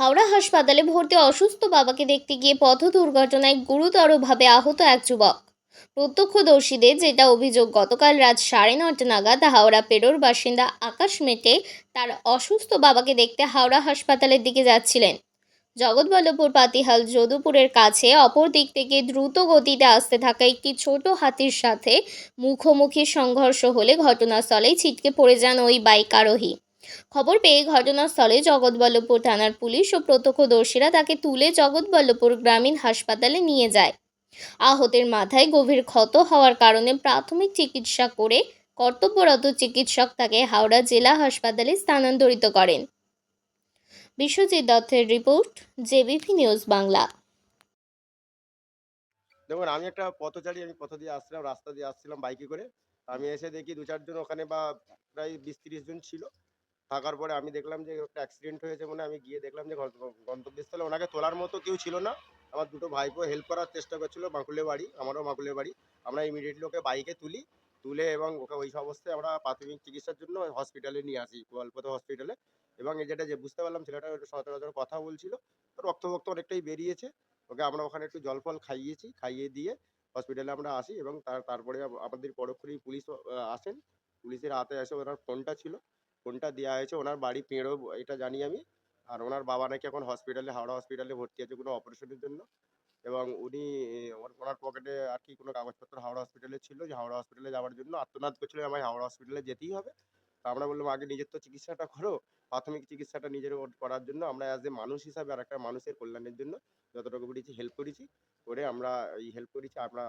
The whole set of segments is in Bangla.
হাওড়া হাসপাতালে ভর্তি অসুস্থ বাবাকে দেখতে গিয়ে পথ দুর্ঘটনায় গুরুতরভাবে আহত এক যুবক। প্রত্যক্ষদর্শীদের যেটা অভিযোগ, গতকাল রাত সাড়ে নটা নাগাদ হাওড়া পেরোর বাসিন্দা আকাশ মেটে তার অসুস্থ বাবাকে দেখতে হাওড়া হাসপাতালের দিকে যাচ্ছিলেন। জগৎবল্লভপুর পাতিহাল যদুপুরের কাছে অপর দিক থেকে দ্রুত গতিতে আসতে থাকা একটি ছোট হাতির সাথে মুখোমুখি সংঘর্ষ হলে ঘটনাস্থলেই ছিটকে পড়ে যান ওই বাইক আরোহী। খবর পেয়ে ঘটনাস্থলে জগৎবল্লভপুর থানার পুলিশ ও প্রত্যক্ষদর্শীরা তাকে তুলে জগৎবল্লভপুর গ্রামীণ হাসপাতালে নিয়ে যায়। আহতের মাথায় গভীর ক্ষত হওয়ার কারণে প্রাথমিক চিকিৎসা করে কর্তব্যরত চিকিৎসক তাকে হাওড়া জেলা হাসপাতালে স্থানান্তরিত করেন। বিশ্বজিৎ দত্তের রিপোর্ট, জেবিপি নিউজ বাংলা। দেখুন, আমি একটা পথচারী আমি পথ দিয়ে আসছিলাম, রাস্তা দিয়ে আসছিলাম বাইকে করে। আমি এসে দেখি দু চারজন ওখানে বা প্রায় বিশ তিরিশ জন ছিল। থাকার পরে আমি দেখলাম যে একটা অ্যাক্সিডেন্ট হয়েছে মানে আমি গিয়ে দেখলাম যে গন্ত- গন্তব্যস্থলে ওনাকে তোলার মতো কেউ ছিল না। আমার দুটো ভাইপো হেল্প করার চেষ্টা করছিল বাঁকুড়ে বাড়ি, আমারও বাঁকুড়ে বাড়ি। আমরা ইমিডিয়েটলি ওকে বাইকে তুলি, তুলে এবং ওকে ওই অবস্থায় আমরা প্রাথমিক চিকিৎসার জন্য হসপিটালে নিয়ে আসি, গোয়ালপথ হসপিটালে এবং যেটা যে বুঝতে পারলাম, ছেলেটা একটু সচরাচর কথা বলছিল রক্ত ফক্ত অনেকটাই বেরিয়েছে। ওকে আমরা ওখানে একটু জল ফল খাইয়েছি, খাইয়ে দিয়ে হসপিটালে আমরা আসি এবং তার, তারপরে আমাদের পরক্ষণেই পুলিশ আসেন। পুলিশের হাতে এসে ওনার ফোনটা ছিল। ফোনটা দেওয়া হয়েছে, ওনার বাড়ি পেঁড়ো, এটা জানি আমি। আর ওনার বাবা নাকি এখন হসপিটালে হাওড়া হসপিটালে ভর্তি আছে কোনো অপারেশনের জন্য। এবং উনি ওনার পকেটে আর কি কোনো কাগজপত্র হাওড়া হসপিটালে ছিল যে হাওড়া হসপিটালে যাওয়ার জন্য আত্মনাদ করছিল আমায় হাওড়া হসপিটালে যেতেই হবে। তা আমরা বললাম, আগে নিজের তো চিকিৎসাটা করো, প্রাথমিক চিকিৎসাটা নিজের করার জন্য। আমরা অ্যাজ এ মানুষ হিসাবে আর একটা মানুষের কল্যাণের জন্য যতটুকু পেরেছি হেল্প করেছি। করে আমরা এই হেল্প করেছি, আমরা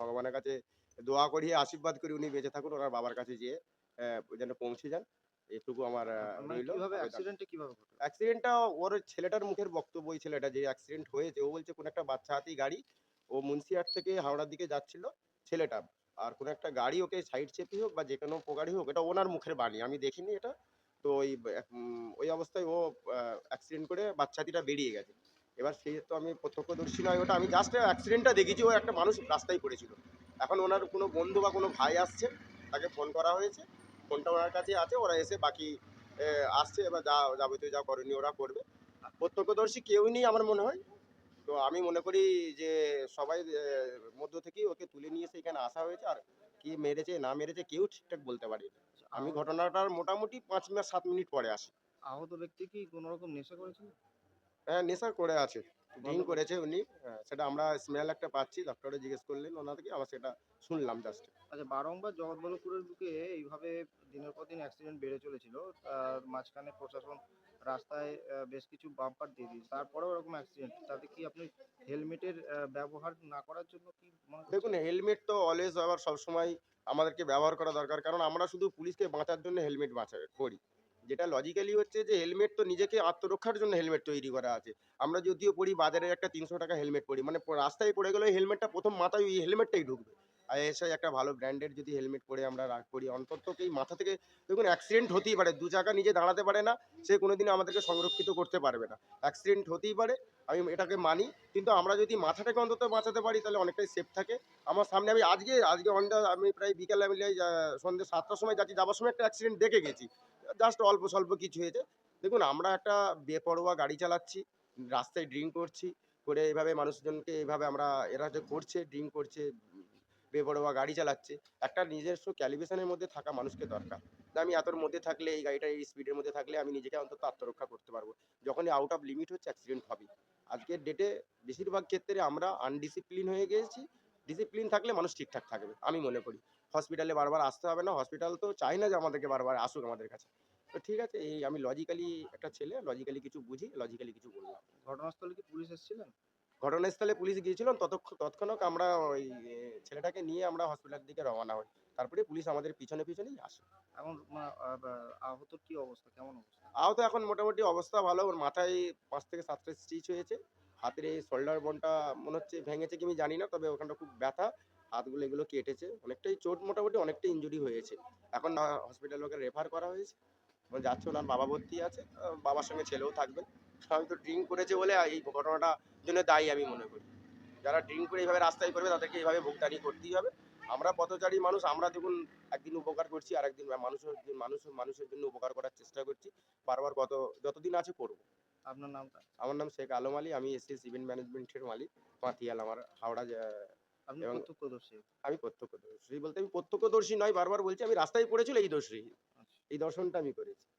ভগবানের কাছে দোয়া করি, আশীর্বাদ করি, উনি বেঁচে থাকুন, ওনার বাবার কাছে যেয়ে যেন পৌঁছে যান। এইটুকু আমার রইল। অ্যাক্সিডেন্টটা কীভাবে অ্যাক্সিডেন্টটা ওর ছেলেটার মুখের বক্তব্য ওই ছেলেটা যে অ্যাক্সিডেন্ট হয়েছে ও বলছে কোনো একটা বাচ্চা হাতি গাড়ি ও মুন্সিয়াট থেকে হাওড়ার দিকে যাচ্ছিল ছেলেটা। আর কোনো একটা গাড়ি ওকে সাইড চেপে হোক বা যে কোনো প্রকারই হোক এটা ওনার মুখের বাণী আমি দেখিনি এটা। তো ওই ওই অবস্থায় ও অ্যাক্সিডেন্ট করে বাচ্চাটিটা বেরিয়ে গেছে। এবার সেই তো আমি প্রত্যক্ষদর্শী নয় ওটা আমি জাস্ট অ্যাক্সিডেন্টটা দেখেছি ও একটা মানুষ রাস্তায় পড়েছিল। এখন ওনার কোনো বন্ধু বা কোনো ভাই আসছে তাকে ফোন করা হয়েছে। ফোনটা ওনার কাছে আছে ওরা এসে বাকি আসছে এবার যা যাবতীয় যা করণীয় ওরা করবে। প্রত্যক্ষদর্শী কেউই নেই আমার মনে হয়। তো আমি মনে করি যে সবাই মধ্য থেকেই ওকে তুলে নিয়ে এসে এখানে আসা হয়েছে। আর কি মেরেছে না মেরেছে কেউ ঠিকঠাক বলতে পারি আমি ঘটনাটার মোটামুটি পাঁচ মিনিট সাত মিনিট পরে আসি। আহত ব্যক্তি কি কোনো রকম নেশা করেছিল হ্যাঁ নেশা করে আছে। ড্রিঙ্ক করেছে। উনি। হ্যাঁ, সেটা আমরা স্মেল একটা পাচ্ছি ডক্টরে জিজ্ঞেস করলেন ওনাদেরকে আমরা সেটা শুনলাম জাস্ট আচ্ছা বারংবার জগৎবল্লভপুরের বুকে এইভাবে দিনের পর দিন অ্যাক্সিডেন্ট বেড়ে চলেছিল তার মাঝখানে প্রশাসন রাস্তায় বেশ কিছু বাম্পার দিয়ে দিয়েছে তারপরেও এরকম অ্যাক্সিডেন্ট তাতে কি আপনি হেলমেটের ব্যবহার না করার জন্য কি দেখুন হেলমেট তো অলওয়েজ আবার সবসময় আমাদেরকে ব্যবহার করা দরকার কারণ আমরা শুধু পুলিশকে বাঁচার জন্য হেলমেট বাঁচা করি। যেটা লজিক্যালি হচ্ছে যে হেলমেট তো নিজেকে আত্মরক্ষার জন্য হেলমেট তৈরি করা আছে। আমরা যদিও পড়ি বাজারের একটা তিনশো টাকা হেলমেট পড়ি মানে রাস্তায় পড়ে গেলে হেলমেটটা প্রথম মাথায় ওই হেলমেটটাই ঢুকবে। এসে একটা ভালো ব্র্যান্ডের যদি হেলমেট পরে আমরা রাখ করি, অন্তত এই মাথা থেকে, দেখুন অ্যাক্সিডেন্ট হতেই পারে, দু চাকা নিজে দাঁড়াতে পারে না, সে কোনোদিন আমাদেরকে সংরক্ষিত করতে পারবে না। অ্যাক্সিডেন্ট হতেই পারে, আমি এটাকে মানি, কিন্তু আমরা যদি মাথাটাকে অন্তত বাঁচাতে পারি, তাহলে অনেকটাই সেফ থাকে। আমার সামনে আমি আজকে আজকে অন দ্য আমি প্রায় বিকালে আমি সন্ধ্যে সাতটার সময় যাচ্ছি যাওয়ার সময় একটা অ্যাক্সিডেন্ট দেখে গেছি। জাস্ট অল্প স্বল্প কিছু হয়েছে। দেখুন, আমরা একটা বেপরোয়া গাড়ি চালাচ্ছি, রাস্তায় ড্রিঙ্ক করছি, করে এভাবে মানুষজনকে এভাবে আমরা, এরা যে করছে ড্রিঙ্ক করছে বেপরোয়া গাড়ি চালাচ্ছে, একটা নিজস্ব ক্যালিব্রেশনের মধ্যে থাকা মানুষকে দরকার। আমি এতর মধ্যে থাকলে, এই গাড়িটা এই স্পিডের মধ্যে থাকলে আমি নিজেকে অন্তত আত্মরক্ষা করতে পারব। যখনই আউট অফ লিমিট হচ্ছে অ্যাক্সিডেন্ট হবে আজকের ডেটে বেশিরভাগ ক্ষেত্রে আমরা আনডিসিপ্লিন হয়ে গেছি ডিসিপ্লিন থাকলে মানুষ ঠিকঠাক থাকবে, আমি মনে করি। হসপিটালে বারবার আসতে হবে না হসপিটাল তো চাই না যে আমাদেরকে বারবার আসুক আমাদের কাছে। তো ঠিক আছে, এই আমি লজিক্যালি একটা ছেলে লজিক্যালি কিছু বুঝি লজিক্যালি কিছু বললাম। ঘটনাস্থলে কি পুলিশ এসেছিলেন? ঘটনাস্থলে পুলিশ গিয়েছিলাম ততক্ষণ তৎক্ষণাৎ আমরা ওই ছেলেটাকে নিয়ে আমরা হসপিটালের দিকে রওনা হই। তারপরে পুলিশ আমাদের পিছনে পিছনেই আসে। এখন আহত আহ, কি অবস্থা? কেমন অবস্থা? আহত এখন মোটামুটি অবস্থা ভালো ওর মাথায় পাঁচ থেকে সাতটা স্টিচ হয়েছে। হাতের এই শোল্ডার বোনটা মনে হচ্ছে ভেঙেছে কি আমি জানি না তবে ওখানটা খুব ব্যথা। হাতগুলো এগুলো কেটেছে। অনেকটাই চোট মোটামুটি অনেকটাই ইনজুরি হয়েছে। এখন হসপিটালে ওকে রেফার করা হয়েছে। যাচ্ছে ওনার বাবা ভর্তি আছে বাবার সঙ্গে ছেলেও থাকবেন আমি তো ড্রিঙ্ক করেছে বলে এই ঘটনাটা জন্য দায়ী আমি মনে করি। যারা ড্রিঙ্ক করে এইভাবে রাস্তায় করবে তাদেরকে এইভাবে ভুগতানি করতেই হবে। আমরা পথচারী মানুষ আমরা দেখুন একদিন উপকার করছি আর একদিন মানুষের মানুষ মানুষের জন্য উপকার করার চেষ্টা করছি। বারবার কত যতদিন আছে করব। আপনার নামটা? আমার নাম শেখ আলম আলী আমি এসএস ইভেন্ট ম্যানেজমেন্টের মালিক পাতিয়াল আমার হাওড়া এবং- প্রত্যক্ষদর্শী? আমি প্রত্যক্ষদর্শী। বলতে আমি প্রত্যক্ষদর্শী নয় বারবার বলছি আমি রাস্তায় পড়েছিল এই দোষী। আচ্ছা। এই দর্শনটা আমি করেছি।